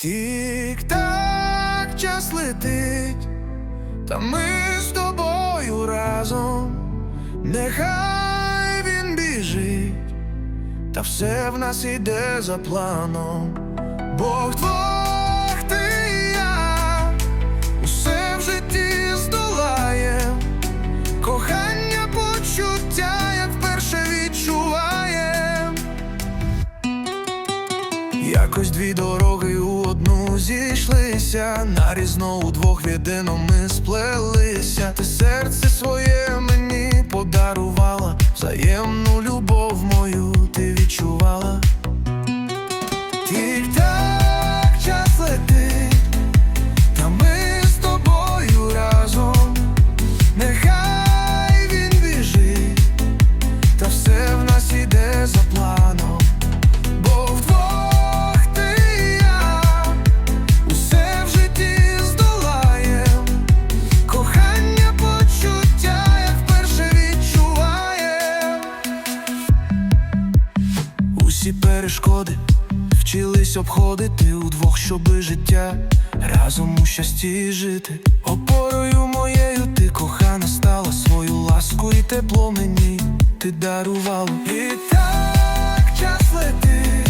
Тік-так, час летить, та ми з тобою разом. Нехай він біжить, та все в нас іде за планом. Бог двох я, усе в житті здолає, кохання почуття, як вперше відчуваєм. Якось дві дороги нарізно удвох в єдино ми сплелися. Ти серце своє мені подарувала, взаємну перешкоди вчились обходити удвох, щоби життя разом у щасті жити. Опорою моєю ти кохана стала свою ласку і тепло мені ти дарувала. І так час летить,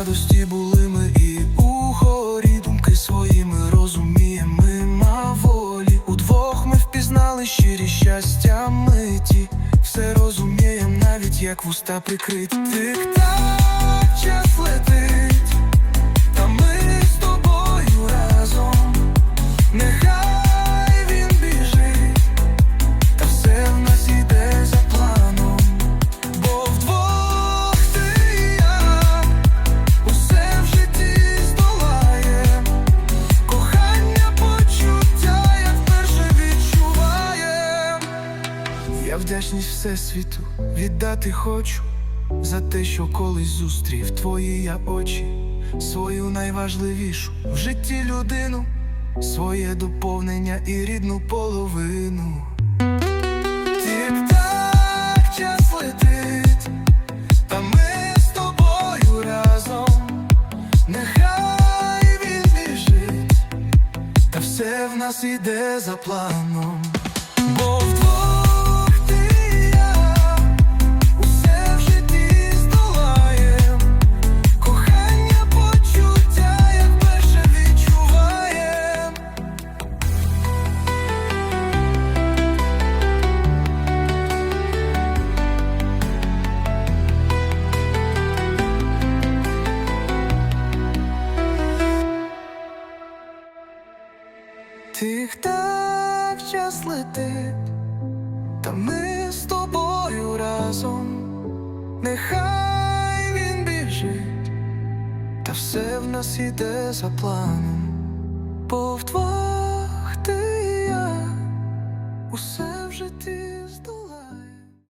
радості були ми і у горі думки своїми розуміємо ми волі. Удвох ми впізнали щирі щастя миті. Все розумієм, навіть як вуста прикриті. Тик-так, час летить, вдячність всесвіту віддати хочу за те, що колись зустрів твої я очі, свою найважливішу в житті людину, своє доповнення і рідну половину. Тік-так, час летить, та ми з тобою разом. Нехай він та все в нас іде за планом. Тих-так час летить, та ми з тобою разом. Нехай він біжить, та все в нас іде за планом.